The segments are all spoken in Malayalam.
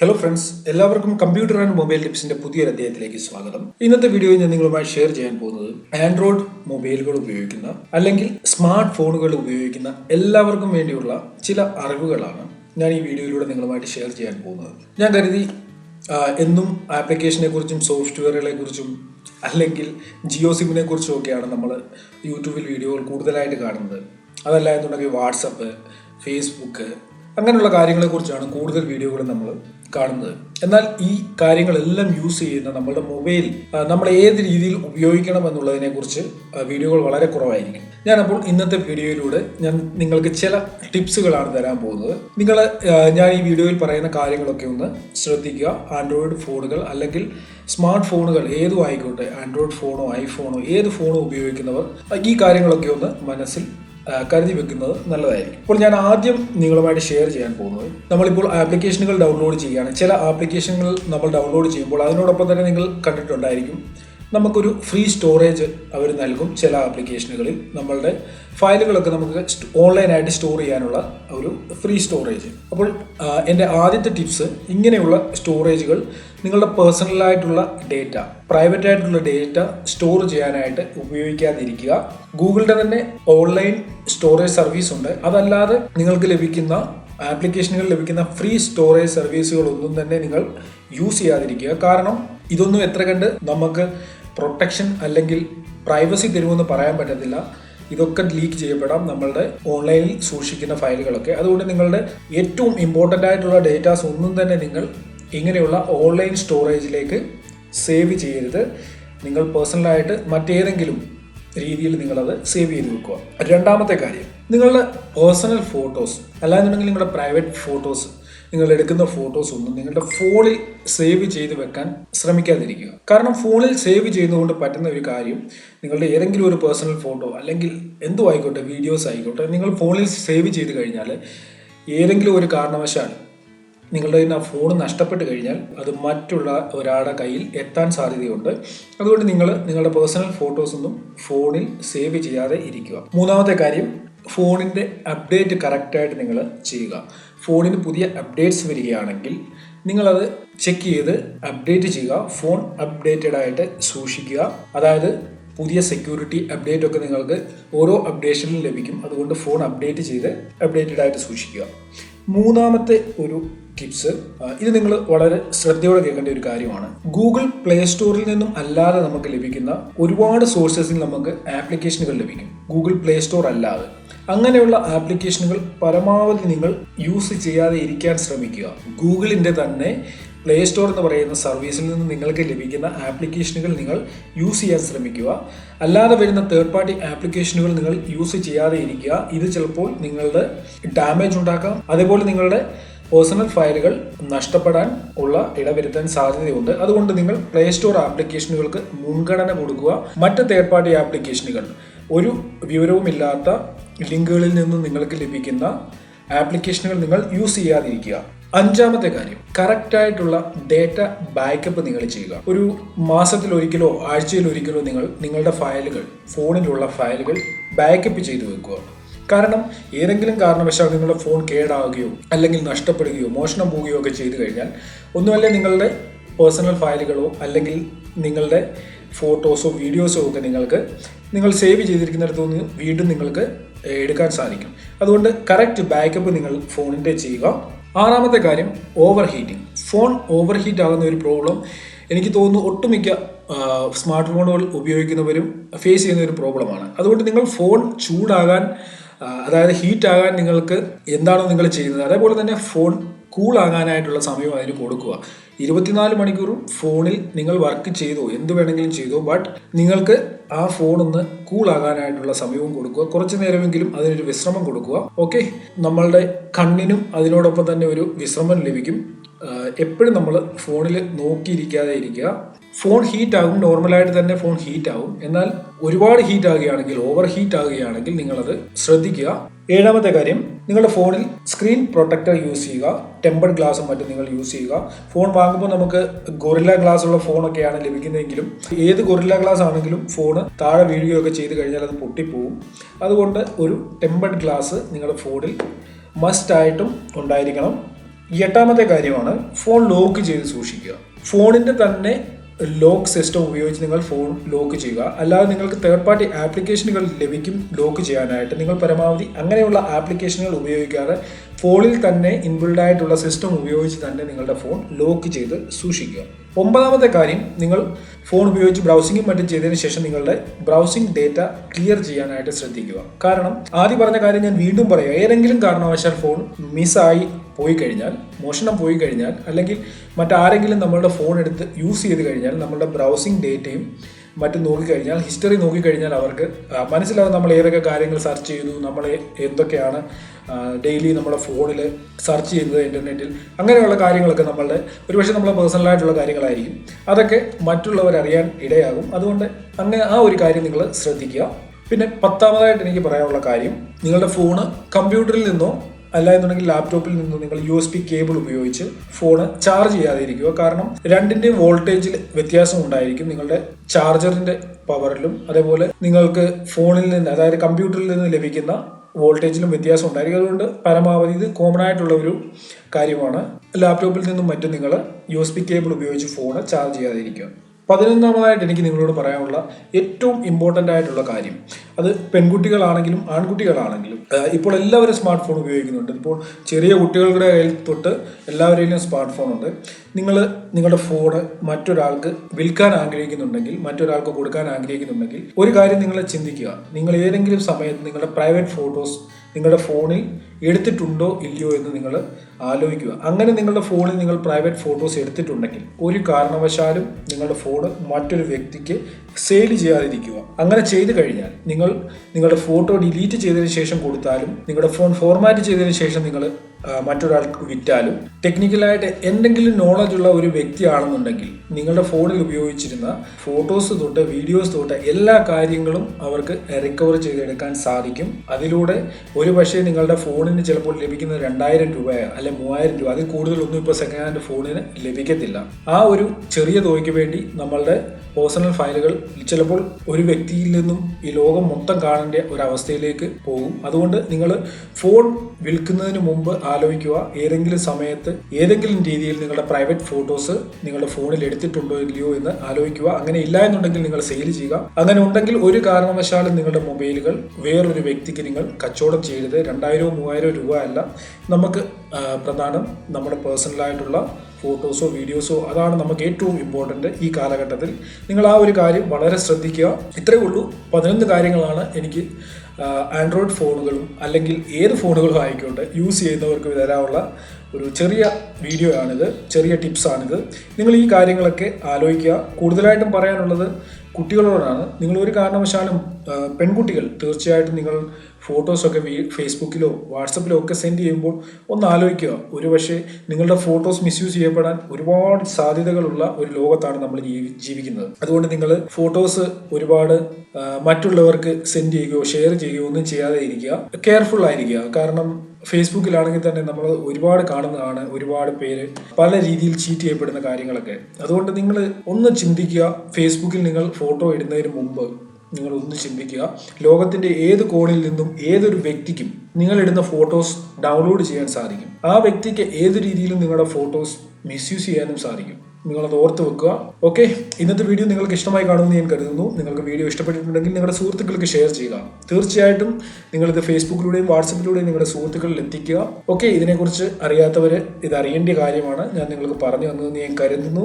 ഹലോ ഫ്രണ്ട്സ് എല്ലാവർക്കും കമ്പ്യൂട്ടർ ആൻഡ് മൊബൈൽ ടിപ്സിന്റെ പുതിയൊരു അധ്യായത്തിലേക്ക് സ്വാഗതം. ഇന്നത്തെ വീഡിയോയിൽ ഞാൻ നിങ്ങളുമായി ഷെയർ ചെയ്യാൻ പോകുന്നത് ആൻഡ്രോയിഡ് മൊബൈലുകൾ ഉപയോഗിക്കുന്ന അല്ലെങ്കിൽ സ്മാർട്ട് ഫോണുകൾ ഉപയോഗിക്കുന്ന എല്ലാവർക്കും വേണ്ടിയുള്ള ചില അറിവുകളാണ് ഞാൻ ഈ വീഡിയോയിലൂടെ നിങ്ങളുമായിട്ട് ഷെയർ ചെയ്യാൻ പോകുന്നത്. ഞാൻ കരുതി എന്നും ആപ്ലിക്കേഷനെ കുറിച്ചും സോഫ്റ്റ്വെയറുകളെ കുറിച്ചും അല്ലെങ്കിൽ ജിയോ സിമ്മിനെ കുറിച്ചും ഒക്കെയാണ് നമ്മൾ യൂട്യൂബിൽ വീഡിയോകൾ കൂടുതലായിട്ട് കാണുന്നത്. അതല്ല എന്നുണ്ടെങ്കിൽ വാട്സപ്പ് ഫേസ്ബുക്ക് അങ്ങനെയുള്ള കാര്യങ്ങളെക്കുറിച്ചാണ് കൂടുതൽ വീഡിയോകൾ നമ്മൾ കാണുന്നത്. എന്നാൽ ഈ കാര്യങ്ങളെല്ലാം യൂസ് ചെയ്യുന്ന നമ്മുടെ മൊബൈൽ നമ്മൾ ഏത് രീതിയിൽ ഉപയോഗിക്കണം എന്നുള്ളതിനെ കുറിച്ച് വീഡിയോകൾ വളരെ കുറവായിരിക്കും. ഞാനപ്പോൾ ഇന്നത്തെ വീഡിയോയിലൂടെ ഞാൻ നിങ്ങൾക്ക് ചില ടിപ്സുകളാണ് തരാൻ പോകുന്നത്. നിങ്ങൾ ഞാൻ ഈ വീഡിയോയിൽ പറയുന്ന കാര്യങ്ങളൊക്കെ ഒന്ന് ശ്രദ്ധിക്കുക. ആൻഡ്രോയിഡ് ഫോണുകൾ അല്ലെങ്കിൽ സ്മാർട്ട് ഫോണുകൾ ഏതും ആയിക്കോട്ടെ ആൻഡ്രോയിഡ് ഫോണോ ഐഫോണോ ഏത് ഫോണോ ഉപയോഗിക്കുന്നവർ ഈ കാര്യങ്ങളൊക്കെ ഒന്ന് മനസ്സിൽ കരുതി വെക്കുന്നത് നല്ലതായിരിക്കും. ഇപ്പോൾ ഞാൻ ആദ്യം നിങ്ങളുമായിട്ട് ഷെയർ ചെയ്യാൻ പോകുന്നത് നമ്മളിപ്പോൾ ആപ്ലിക്കേഷനുകൾ ഡൗൺലോഡ് ചെയ്യുകയാണ്. ചില ആപ്ലിക്കേഷനുകൾ നമ്മൾ ഡൗൺലോഡ് ചെയ്യുമ്പോൾ അതിനോടൊപ്പം തന്നെ നിങ്ങൾ കണ്ടിട്ടുണ്ടായിരിക്കും. നമുക്കൊരു ഫ്രീ സ്റ്റോറേജ് അവർ നൽകും ചില ആപ്ലിക്കേഷനുകളിൽ നമ്മളുടെ ഫയലുകളൊക്കെ നമുക്ക് ഓൺലൈനായിട്ട് സ്റ്റോർ ചെയ്യാനുള്ള ഒരു ഫ്രീ സ്റ്റോറേജ് അപ്പോൾ എന്റെ ആദ്യത്തെ ടിപ്സ് ഇങ്ങനെയുള്ള സ്റ്റോറേജുകൾ നിങ്ങളുടെ പേഴ്സണലായിട്ടുള്ള ഡേറ്റ പ്രൈവറ്റ് ആയിട്ടുള്ള ഡേറ്റ സ്റ്റോർ ചെയ്യാനായിട്ട് ഉപയോഗിക്കാതിരിക്കുക. ഗൂഗിളിന്റെ തന്നെ ഓൺലൈൻ സ്റ്റോറേജ് സർവീസ് ഉണ്ട്. അതല്ലാതെ നിങ്ങൾക്ക് ലഭിക്കുന്ന ആപ്ലിക്കേഷനുകൾ ലഭിക്കുന്ന ഫ്രീ സ്റ്റോറേജ് സർവീസുകളൊന്നും തന്നെ നിങ്ങൾ യൂസ് ചെയ്യാതിരിക്കുക. കാരണം ഇതൊന്നും എത്ര കണ്ട് നമുക്ക് പ്രൊട്ടക്ഷൻ അല്ലെങ്കിൽ പ്രൈവസി തരുമെന്ന് പറയാൻ പറ്റത്തില്ല. ഇതൊക്കെ ലീക്ക് ചെയ്യപ്പെടാം നമ്മളുടെ ഓൺലൈനിൽ സൂക്ഷിക്കുന്ന ഫയലുകളൊക്കെ. അതുകൊണ്ട് നിങ്ങളുടെ ഏറ്റവും ഇമ്പോർട്ടന്റ് ആയിട്ടുള്ള ഡേറ്റാസ് ഒന്നും തന്നെ നിങ്ങൾ ഇങ്ങനെയുള്ള ഓൺലൈൻ സ്റ്റോറേജിലേക്ക് സേവ് ചെയ്യരുത്. നിങ്ങൾ പേഴ്സണലായിട്ട് മറ്റേതെങ്കിലും രീതിയിൽ നിങ്ങളത് സേവ് ചെയ്ത് വെക്കുക. രണ്ടാമത്തെ കാര്യം നിങ്ങളുടെ പേഴ്സണൽ ഫോട്ടോസ് അല്ലാന്നുണ്ടെങ്കിൽ നിങ്ങളുടെ പ്രൈവറ്റ് ഫോട്ടോസ് നിങ്ങൾ എടുക്കുന്ന ഫോട്ടോസ് ഒന്നും നിങ്ങളുടെ ഫോണിൽ സേവ് ചെയ്ത് വെക്കാൻ ശ്രമിക്കാതിരിക്കുക. കാരണം ഫോണിൽ സേവ് ചെയ്തുകൊണ്ട് പറ്റുന്ന ഒരു കാര്യം നിങ്ങളുടെ ഏതെങ്കിലും ഒരു പേഴ്സണൽ ഫോട്ടോ അല്ലെങ്കിൽ എന്തു ആയിക്കോട്ടെ വീഡിയോസ് ആയിക്കോട്ടെ നിങ്ങൾ ഫോണിൽ സേവ് ചെയ്ത് കഴിഞ്ഞാൽ ഏതെങ്കിലും ഒരു കാരണവശാൽ നിങ്ങളുടെ ആ ഫോൺ നഷ്ടപ്പെട്ട് കഴിഞ്ഞാൽ അത് മറ്റുള്ള ഒരാളുടെ കയ്യിൽ എത്താൻ സാധ്യതയുണ്ട്. അതുകൊണ്ട് നിങ്ങൾ നിങ്ങളുടെ പേഴ്സണൽ ഫോട്ടോസൊന്നും ഫോണിൽ സേവ് ചെയ്യാതെ ഇരിക്കുക. മൂന്നാമത്തെ കാര്യം ഫോണിന്റെ അപ്ഡേറ്റ് കറക്റ്റായിട്ട് നിങ്ങൾ ചെയ്യുക. ഫോണിന് പുതിയ അപ്ഡേറ്റ്സ് വരികയാണെങ്കിൽ നിങ്ങളത് ചെക്ക് ചെയ്ത് അപ്ഡേറ്റ് ചെയ്യുക. ഫോൺ അപ്ഡേറ്റഡ് ആയിട്ട് സൂക്ഷിക്കുക. അതായത് പുതിയ സെക്യൂരിറ്റി അപ്ഡേറ്റ് ഒക്കെ നിങ്ങൾക്ക് ഓരോ അപ്ഡേഷനും ലഭിക്കും. അതുകൊണ്ട് ഫോൺ അപ്ഡേറ്റ് ചെയ്ത് അപ്ഡേറ്റഡ് ആയിട്ട് സൂക്ഷിക്കുക. മൂന്നാമത്തെ ഒരു ടിപ്സ് ഇത് നിങ്ങൾ വളരെ ശ്രദ്ധയോടെ കേൾക്കേണ്ട ഒരു കാര്യമാണ്. ഗൂഗിൾ പ്ലേ സ്റ്റോറിൽ നിന്നും അല്ലാതെ നമുക്ക് ലഭിക്കുന്ന ഒരുപാട് സോഴ്സസിൽ നമുക്ക് ആപ്ലിക്കേഷനുകൾ ലഭിക്കും. ഗൂഗിൾ പ്ലേ സ്റ്റോർ അല്ലാതെ. അങ്ങനെയുള്ള ആപ്ലിക്കേഷനുകൾ പരമാവധി നിങ്ങൾ യൂസ് ചെയ്യാതെ ഇരിക്കാൻ ശ്രമിക്കുക. ഗൂഗിളിന്റെ തന്നെ പ്ലേ സ്റ്റോർ എന്ന് പറയുന്ന സർവീസിൽ നിന്ന് നിങ്ങൾക്ക് ലഭിക്കുന്ന ആപ്ലിക്കേഷനുകൾ നിങ്ങൾ യൂസ് ചെയ്യാൻ ശ്രമിക്കുക. അല്ലാതെ വരുന്ന തേർഡ് പാർട്ടി ആപ്ലിക്കേഷനുകൾ നിങ്ങൾ യൂസ് ചെയ്യാതെ ഇരിക്കുക. ഇത് ചിലപ്പോൾ നിങ്ങളുടെ ഡാമേജ് ഉണ്ടാക്കാം. അതേപോലെ നിങ്ങളുടെ പേഴ്സണൽ ഫയലുകൾ നഷ്ടപ്പെടാൻ ഉള്ള ഇടവരുത്താൻ സാധ്യതയുണ്ട്. അതുകൊണ്ട് നിങ്ങൾ പ്ലേ സ്റ്റോർ ആപ്ലിക്കേഷനുകൾക്ക് മുൻഗണന കൊടുക്കുക. മറ്റ് തേർഡ് പാർട്ടി ആപ്ലിക്കേഷനുകൾ. ഒരു വിവരവുമില്ലാത്ത ലിങ്കുകളിൽ നിന്ന് നിങ്ങൾക്ക് ലഭിക്കുന്ന ആപ്ലിക്കേഷനുകൾ നിങ്ങൾ യൂസ് ചെയ്യാതിരിക്കുക. അഞ്ചാമത്തെ കാര്യം കറക്റ്റ് ആയിട്ടുള്ള ഡേറ്റ ബാക്കപ്പ് നിങ്ങൾ ചെയ്യുക. ഒരു മാസത്തിൽ ഒരിക്കലോ ആഴ്ചയിൽ ഒരിക്കലോ നിങ്ങൾ നിങ്ങളുടെ ഫയലുകൾ ഫോണിലുള്ള ഫയലുകൾ ബാക്കപ്പ് ചെയ്തു വെക്കുക. കാരണം ഏതെങ്കിലും കാരണവശാൽ നിങ്ങളുടെ ഫോൺ കേടാവുകയോ അല്ലെങ്കിൽ നഷ്ടപ്പെടുകയോ മോഷണം പോവുകയോ ഒക്കെ ചെയ്തു കഴിഞ്ഞാൽ ഒന്നുമല്ല നിങ്ങളുടെ പേഴ്സണൽ ഫയലുകളോ അല്ലെങ്കിൽ നിങ്ങളുടെ ഫോട്ടോസോ വീഡിയോസോ ഒക്കെ നിങ്ങൾക്ക് നിങ്ങൾ സേവ് ചെയ്തിരിക്കുന്നിടത്തു നിന്ന് വീണ്ടും നിങ്ങൾക്ക് എടുക്കാൻ സാധിക്കും. അതുകൊണ്ട് കറക്റ്റ് ബാക്കപ്പ് നിങ്ങൾ ഫോണിന്റെ ചെയ്യുക. ആറാമത്തെ കാര്യം over heating phone over heat ആകുന്ന ഒരു പ്രോബ്ലം എനിക്ക് തോന്നുന്നു ഒട്ടുമിക്ക സ്മാർട്ട് ഫോണുകൾ ഉപയോഗിക്കുന്നവരും ഫേസ് ചെയ്യുന്ന ഒരു പ്രോബ്ലമാണ് അതുകൊണ്ട് നിങ്ങൾ ഫോൺ ചൂടാകാൻ അതായത് ഹീറ്റ് ആകാൻ നിങ്ങൾക്ക് എന്താണോ നിങ്ങൾ ചെയ്യുന്നത്? അതേപോലെ തന്നെ ഫോൺ കൂൾ ആകാനായിട്ടുള്ള സമയം അതിന് കൊടുക്കുക. ഇരുപത്തിനാല് മണിക്കൂറും ഫോണിൽ നിങ്ങൾ വർക്ക് ചെയ്തോ. എന്ത് വേണമെങ്കിലും ചെയ്തോ. ബട്ട് നിങ്ങൾക്ക് ആ ഫോൺ ഒന്ന് കൂൾ ആകാനായിട്ടുള്ള സമയവും കൊടുക്കുക. കുറച്ച് നേരമെങ്കിലും അതിനൊരു വിശ്രമം കൊടുക്കുക. ഓക്കെ നമ്മളുടെ കണ്ണിനും അതിനോടൊപ്പം തന്നെ ഒരു വിശ്രമം ലഭിക്കും. എപ്പോഴും നമ്മൾ ഫോണിൽ നോക്കിയിരിക്കാതെ ഇരിക്കുക. ഫോൺ ഹീറ്റ് ആകും നോർമലായിട്ട് തന്നെ ഫോൺ ഹീറ്റ് ആകും എന്നാൽ ഒരുപാട് ഹീറ്റ് ആകുകയാണെങ്കിൽ ഓവർ ഹീറ്റ് ആകുകയാണെങ്കിൽ നിങ്ങളത് ശ്രദ്ധിക്കുക. ഏഴാമത്തെ കാര്യം നിങ്ങളുടെ ഫോണിൽ സ്ക്രീൻ പ്രൊട്ടക്ടർ യൂസ് ചെയ്യുക. ടെമ്പർഡ് ഗ്ലാസും മറ്റും നിങ്ങൾ യൂസ് ചെയ്യുക. ഫോൺ വാങ്ങുമ്പോൾ നമുക്ക് ഗൊറില്ല ഗ്ലാസ് ഉള്ള ഫോണൊക്കെയാണ് ലഭിക്കുന്നതെങ്കിലും ഏത് ഗൊറില്ല ഗ്ലാസ് ആണെങ്കിലും ഫോണ് താഴെ വീഴുകയൊക്കെ ചെയ്ത് കഴിഞ്ഞാൽ അത് പൊട്ടിപ്പോവും. അതുകൊണ്ട് ഒരു ടെമ്പർഡ് ഗ്ലാസ് നിങ്ങളുടെ ഫോണിൽ മസ്റ്റ് ആയിട്ടും ഉണ്ടായിരിക്കണം. എട്ടാമത്തെ കാര്യമാണ് ഫോൺ ലോക്ക് ചെയ്ത് സൂക്ഷിക്കുക. ഫോണിന്റെ തന്നെ ലോക്ക് സിസ്റ്റം ഉപയോഗിച്ച് നിങ്ങൾ ഫോൺ ലോക്ക് ചെയ്യുക. അല്ലാതെ നിങ്ങൾക്ക് തേർഡ് പാർട്ടി ആപ്ലിക്കേഷനുകൾ ലഭിക്കും ലോക്ക് ചെയ്യാനായിട്ട്. നിങ്ങൾ പരമാവധി അങ്ങനെയുള്ള ആപ്ലിക്കേഷനുകൾ ഉപയോഗിക്കാതെ ഫോണിൽ തന്നെ ഇൻബിൽഡ് ആയിട്ടുള്ള സിസ്റ്റം ഉപയോഗിച്ച് തന്നെ നിങ്ങളുടെ ഫോൺ ലോക്ക് ചെയ്ത് സൂക്ഷിക്കുക. ഒമ്പതാമത്തെ കാര്യം നിങ്ങൾ ഫോൺ ഉപയോഗിച്ച് ബ്രൗസിംഗും മറ്റും ചെയ്തതിന് ശേഷം നിങ്ങളുടെ ബ്രൗസിംഗ് ഡേറ്റ ക്ലിയർ ചെയ്യാനായിട്ട് ശ്രദ്ധിക്കുക. കാരണം ആദ്യം പറഞ്ഞ കാര്യം ഞാൻ വീണ്ടും പറയാം. ഏതെങ്കിലും കാരണവശാൽ ഫോൺ മിസ്സായി പോയി കഴിഞ്ഞാൽ മോഷണം പോയി കഴിഞ്ഞാൽ അല്ലെങ്കിൽ മറ്റാരെങ്കിലും നമ്മളുടെ ഫോൺ എടുത്ത് യൂസ് ചെയ്ത് കഴിഞ്ഞാൽ നമ്മളുടെ ബ്രൗസിംഗ് ഡേറ്റയും മറ്റും നോക്കിക്കഴിഞ്ഞാൽ ഹിസ്റ്ററി നോക്കിക്കഴിഞ്ഞാൽ അവർക്ക് മനസ്സിലാകും നമ്മൾ ഏതൊക്കെ കാര്യങ്ങൾ സെർച്ച് ചെയ്തു നമ്മൾ എന്തൊക്കെയാണ് ഡെയിലി നമ്മുടെ ഫോണിൽ സെർച്ച് ചെയ്യുന്നത് ഇന്റർനെറ്റിൽ അങ്ങനെയുള്ള കാര്യങ്ങളൊക്കെ നമ്മളുടെ ഒരുപക്ഷെ നമ്മളെ പേഴ്സണലായിട്ടുള്ള കാര്യങ്ങളായിരിക്കും. അതൊക്കെ മറ്റുള്ളവർ അറിയാൻ ഇടയാകും. അതുകൊണ്ട് അങ്ങനെ ആ ഒരു കാര്യം നിങ്ങൾ ശ്രദ്ധിക്കുക. പിന്നെ പത്താമതായിട്ട് എനിക്ക് പറയാനുള്ള കാര്യം നിങ്ങളുടെ ഫോണ് കമ്പ്യൂട്ടറിൽ നിന്നോ അല്ല എന്നുണ്ടെങ്കിൽ ലാപ്ടോപ്പിൽ നിന്ന് നിങ്ങൾ യു എസ് പി കേബിൾ ഉപയോഗിച്ച് ഫോണ് ചാർജ് ചെയ്യാതെ ഇരിക്കുക കാരണം രണ്ടിന്റെയും വോൾട്ടേജിൽ വ്യത്യാസം ഉണ്ടായിരിക്കും നിങ്ങളുടെ ചാർജറിന്റെ പവറിലും അതേപോലെ നിങ്ങൾക്ക് ഫോണിൽ നിന്ന് അതായത് കമ്പ്യൂട്ടറിൽ നിന്ന് ലഭിക്കുന്ന വോൾട്ടേജിലും വ്യത്യാസം ഉണ്ടായിരിക്കും. അതുകൊണ്ട് പരമാവധി ഇത് കോമൺ ആയിട്ടുള്ള ഒരു കാര്യമാണ്. ലാപ്ടോപ്പിൽ നിന്നും മറ്റും നിങ്ങൾ യു എസ് പി കേബിൾ ഉപയോഗിച്ച് ഫോണ് ചാർജ് ചെയ്യാതിരിക്കുക. പതിനൊന്നാമതായിട്ട് എനിക്ക് നിങ്ങളോട് പറയാനുള്ള ഏറ്റവും ഇമ്പോർട്ടന്റ് ആയിട്ടുള്ള കാര്യം. അത് പെൺകുട്ടികളാണെങ്കിലും ആൺകുട്ടികളാണെങ്കിലും ഇപ്പോൾ എല്ലാവരും സ്മാർട്ട് ഫോൺ ഉപയോഗിക്കുന്നുണ്ട്. ഇപ്പോൾ ചെറിയ കുട്ടികളുടെ കയ്യിൽ തൊട്ട് എല്ലാവരുടെയും സ്മാർട്ട് ഫോൺ ഉണ്ട്. നിങ്ങൾ നിങ്ങളുടെ ഫോണ് മറ്റൊരാൾക്ക് വിൽക്കാൻ ആഗ്രഹിക്കുന്നുണ്ടെങ്കിൽ മറ്റൊരാൾക്ക് കൊടുക്കാൻ ആഗ്രഹിക്കുന്നുണ്ടെങ്കിൽ ഒരു കാര്യം നിങ്ങൾ ചിന്തിക്കുക. നിങ്ങൾ ഏതെങ്കിലും സമയത്ത് നിങ്ങളുടെ പ്രൈവറ്റ് ഫോട്ടോസ് നിങ്ങളുടെ ഫോണിൽ എടുത്തിട്ടുണ്ടോ ഇല്ലയോ എന്ന് നിങ്ങൾ ആലോചിക്കുക. അങ്ങനെ നിങ്ങളുടെ ഫോണിൽ നിങ്ങൾ പ്രൈവറ്റ് ഫോട്ടോസ് എടുത്തിട്ടുണ്ടെങ്കിൽ ഒരു കാരണവശാലും നിങ്ങളുടെ ഫോൺ മറ്റൊരു വ്യക്തിക്ക് സെയിൽ ചെയ്യാതിരിക്കുക. അങ്ങനെ ചെയ്തു കഴിഞ്ഞാൽ നിങ്ങൾ നിങ്ങളുടെ ഫോട്ടോ ഡിലീറ്റ് ചെയ്തതിന് ശേഷം കൊടുത്താലും നിങ്ങളുടെ ഫോൺ ഫോർമാറ്റ് ചെയ്തതിന് ശേഷം നിങ്ങൾ മറ്റൊരാൾക്ക് വിറ്റാലും ടെക്നിക്കലായിട്ട് എന്തെങ്കിലും നോളജ് ഉള്ള ഒരു വ്യക്തിയാണെന്നുണ്ടെങ്കിൽ നിങ്ങളുടെ ഫോണിൽ ഉപയോഗിച്ചിരുന്ന ഫോട്ടോസ് തൊട്ട് വീഡിയോസ് തൊട്ട് എല്ലാ കാര്യങ്ങളും അവർക്ക് റിക്കവർ ചെയ്തെടുക്കാൻ സാധിക്കും. അതിലൂടെ ഒരു പക്ഷേ നിങ്ങളുടെ ഫോണിന് ചിലപ്പോൾ ലഭിക്കുന്ന രണ്ടായിരം രൂപയോ അല്ലെ മൂവായിരം രൂപ അതിൽ കൂടുതലൊന്നും ഇപ്പോൾ സെക്കൻഡ് ഹാൻഡ് ഫോണിന് ലഭിക്കത്തില്ല. ആ ഒരു ചെറിയ തുകയ്ക്ക് വേണ്ടി നമ്മളുടെ പേഴ്സണൽ ഫയലുകൾ ചിലപ്പോൾ ഒരു വ്യക്തിയിൽ നിന്നും ഈ ലോകം മൊത്തം കാണേണ്ട ഒരു അവസ്ഥയിലേക്ക് പോകും. അതുകൊണ്ട് നിങ്ങൾ ഫോൺ വിൽക്കുന്നതിന് മുമ്പ് ആലോചിക്കുക. ഏതെങ്കിലും സമയത്ത് ഏതെങ്കിലും രീതിയിൽ നിങ്ങളുടെ പ്രൈവറ്റ് ഫോട്ടോസ് നിങ്ങളുടെ ഫോണിൽ എടുത്തിട്ടുണ്ടോ ഇല്ലയോ എന്ന് ആലോചിക്കുക. അങ്ങനെ ഇല്ല എന്നുണ്ടെങ്കിൽ നിങ്ങൾ സെയിൽ ചെയ്യുക. അങ്ങനെ ഉണ്ടെങ്കിൽ ഒരു കാരണവശാലും നിങ്ങളുടെ മൊബൈലുകൾ വേറൊരു വ്യക്തിക്ക് നിങ്ങൾ കച്ചവടം ചെയ്യരുത്. രണ്ടായിരവും മൂവായിരവും രൂപ അല്ല നമുക്ക് പ്രധാനം നമ്മുടെ പേഴ്സണലായിട്ടുള്ള ഫോട്ടോസോ വീഡിയോസോ അതാണ് നമുക്ക് ഏറ്റവും ഇമ്പോർട്ടന്റ് ഈ കാലഘട്ടത്തിൽ. നിങ്ങൾ ആ ഒരു കാര്യം വളരെ ശ്രദ്ധിക്കുക. ഇത്രയേ ഉള്ളൂ. പതിനൊന്ന് കാര്യങ്ങളാണ് എനിക്ക് ആൻഡ്രോയിഡ് ഫോണുകളും അല്ലെങ്കിൽ ഏത് ഫോണുകളും ആയിക്കോട്ടെ യൂസ് ചെയ്യുന്നവർക്ക് തരാനുള്ള ഒരു ചെറിയ വീഡിയോ ആണിത് ചെറിയ ടിപ്സാണിത്. നിങ്ങൾ ഈ കാര്യങ്ങളൊക്കെ ആലോചിക്കുക. കൂടുതലായിട്ടും പറയാനുള്ളത് കുട്ടികളോടാണ്. നിങ്ങൾ ഒരു കാരണവശാലും പെൺകുട്ടികൾ തീർച്ചയായിട്ടും നിങ്ങൾ ഫോട്ടോസൊക്കെ ഫേസ്ബുക്കിലോ വാട്സപ്പിലോ ഒക്കെ സെൻഡ് ചെയ്യുമ്പോൾ ഒന്ന് ആലോചിക്കുക. ഒരു പക്ഷേ നിങ്ങളുടെ ഫോട്ടോസ് മിസ്യൂസ് ചെയ്യപ്പെടാൻ ഒരുപാട് സാധ്യതകളുള്ള ഒരു ലോകത്താണ് നമ്മൾ ജീവിക്കുന്നത്. അതുകൊണ്ട് നിങ്ങൾ ഫോട്ടോസ് ഒരുപാട് മറ്റുള്ളവർക്ക് സെൻഡ് ചെയ്യുകയോ ഷെയർ ചെയ്യുകയോ ഒന്നും ചെയ്യാതെ ഇരിക്കുക. കെയർഫുൾ ആയിരിക്കുക. കാരണം ഫേസ്ബുക്കിലാണെങ്കിൽ തന്നെ നമ്മൾ ഒരുപാട് കാണുന്നതാണ് ഒരുപാട് പേര് പല രീതിയിൽ ചീറ്റ് ചെയ്യപ്പെടുന്ന കാര്യങ്ങളൊക്കെ. അതുകൊണ്ട് നിങ്ങൾ ഒന്ന് ചിന്തിക്കുക ഫേസ്ബുക്കിൽ നിങ്ങൾ ഫോട്ടോ ഇടുന്നതിന് മുമ്പ് നിങ്ങൾ ഒന്ന് ചിന്തിക്കുക ലോകത്തിന്റെ ഏത് കോണിൽ നിന്നും ഏതൊരു വ്യക്തിക്കും നിങ്ങൾ ഇടുന്ന ഫോട്ടോസ് ഡൗൺലോഡ് ചെയ്യാൻ സാധിക്കും. ആ വ്യക്തിക്ക് ഏത് രീതിയിലും നിങ്ങളുടെ ഫോട്ടോസ് മിസ്യൂസ് ചെയ്യാനും സാധിക്കും. നിങ്ങളത് ഓർത്ത് വെക്കുക. ഓക്കെ ഇന്നത്തെ വീഡിയോ നിങ്ങൾക്ക് ഇഷ്ടമായി കാണുമെന്ന് ഞാൻ കരുതുന്നു. നിങ്ങൾക്ക് വീഡിയോ ഇഷ്ടപ്പെട്ടിട്ടുണ്ടെങ്കിൽ നിങ്ങളുടെ സുഹൃത്തുക്കൾക്ക് ഷെയർ ചെയ്യുക. തീർച്ചയായിട്ടും നിങ്ങളിത് ഫേസ്ബുക്കിലൂടെയും വാട്സപ്പിലൂടെയും നിങ്ങളുടെ സുഹൃത്തുക്കളിൽ എത്തിക്കുക. ഓക്കെ ഇതിനെക്കുറിച്ച് അറിയാത്തവർ ഇത് അറിയേണ്ട കാര്യമാണ്. ഞാൻ നിങ്ങൾക്ക് പറഞ്ഞു തന്നതെന്ന് ഞാൻ കരുതുന്നു.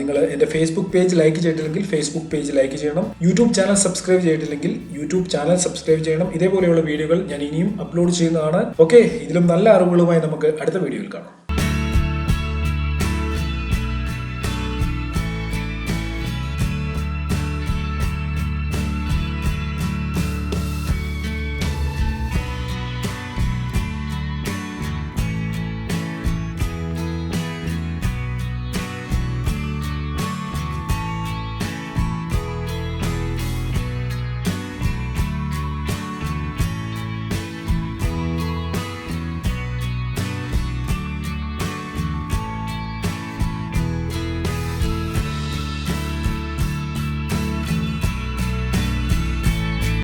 നിങ്ങൾ എന്റെ ഫേസ്ബുക്ക് പേജ് ലൈക്ക് ചെയ്തിട്ടില്ലെങ്കിൽ ഫേസ്ബുക്ക് പേജ് ലൈക്ക് ചെയ്യണം. യൂട്യൂബ് ചാനൽ സബ്സ്ക്രൈബ് ചെയ്തിട്ടില്ലെങ്കിൽ യൂട്യൂബ് ചാനൽ സബ്സ്ക്രൈബ് ചെയ്യണം. ഇതേപോലെയുള്ള വീഡിയോകൾ ഞാൻ ഇനിയും അപ്ലോഡ് ചെയ്യുന്നതാണ്. ഓക്കെ ഇതിലും നല്ല അറിവുകളുമായി നമുക്ക് അടുത്ത വീഡിയോയിൽ കാണാം.